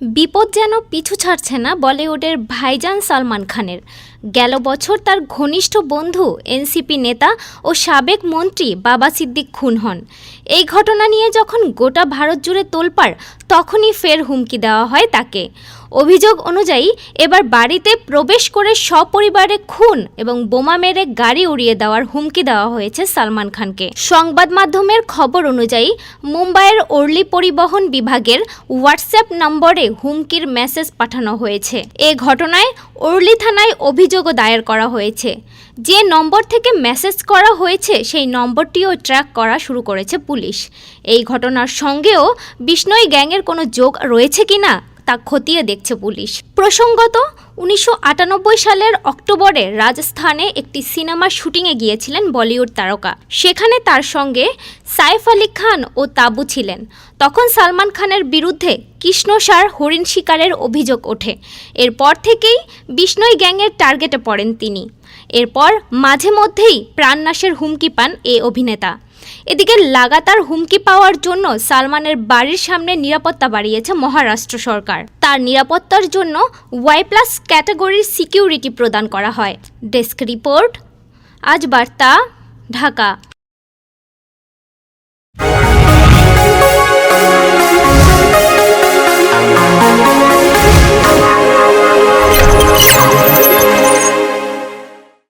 বিপদ যেন পিছু ছাড়ছে না বলিউডের ভাইজান সালমান খানের। গেল বছর তার ঘনিষ্ঠ বন্ধু, এনসিপি নেতা ও সাবেক মন্ত্রী বাবা সিদ্দিক খুন হন। এই ঘটনা নিয়ে যখন গোটা ভারত জুড়ে তোলপাড়, তখনই ফের হুমকি দেওয়া হয় তাকে। অভিযোগ অনুযায়ী, এবার বাড়িতে প্রবেশ করে সপরিবারে খুন এবং বোমা মেরে গাড়ি উড়িয়ে দেওয়ার হুমকি দেওয়া হয়েছে সালমান খানকে। সংবাদ মাধ্যমের খবর অনুযায়ী, মুম্বাইয়ের ওর্লি পরিবহন বিভাগের হোয়াটসঅ্যাপ নম্বরে হুমকির মেসেজ পাঠানো হয়েছে। এ ঘটনায় ওর্লি থানায় অভিযোগও দায়ের করা হয়েছে। যে নম্বর থেকে মেসেজ করা হয়েছে, সেই নম্বরটিও ট্র্যাক করা শুরু করেছে পুলিশ। এই ঘটনার সঙ্গেও বিষ্ণই গ্যাংয়ের কোনো যোগ রয়েছে কিনা? তা খতিয়ে দেখছে পুলিশ। প্রসঙ্গত, উনিশশো আটানব্বই সালের অক্টোবরে রাজস্থানে একটি সিনেমার শুটিংয়ে গিয়েছিলেন বলিউড তারকা। সেখানে তার সঙ্গে সাইফ আলী খান ও তাবু ছিলেন। তখন সালমান খানের বিরুদ্ধে কৃষ্ণসার হরিণ শিকারের অভিযোগ ওঠে। এরপর থেকেই বিষ্ণই গ্যাংয়ের টার্গেটে পড়েন তিনি। এরপর মাঝে মধ্যেই প্রাণনাশের হুমকি পান এ অভিনেতা। এদিকে লাগাতার হুমকি পাওয়ার জন্য সালমানের বাড়ির সামনে নিরাপত্তা বাড়িয়েছে মহারাষ্ট্র সরকার। তার নিরাপত্তার জন্য ওয়াই প্লাস ক্যাটাগরির সিকিউরিটি প্রদান করা হয়। ডেস্ক রিপোর্ট, আজ বার্তা, ঢাকা।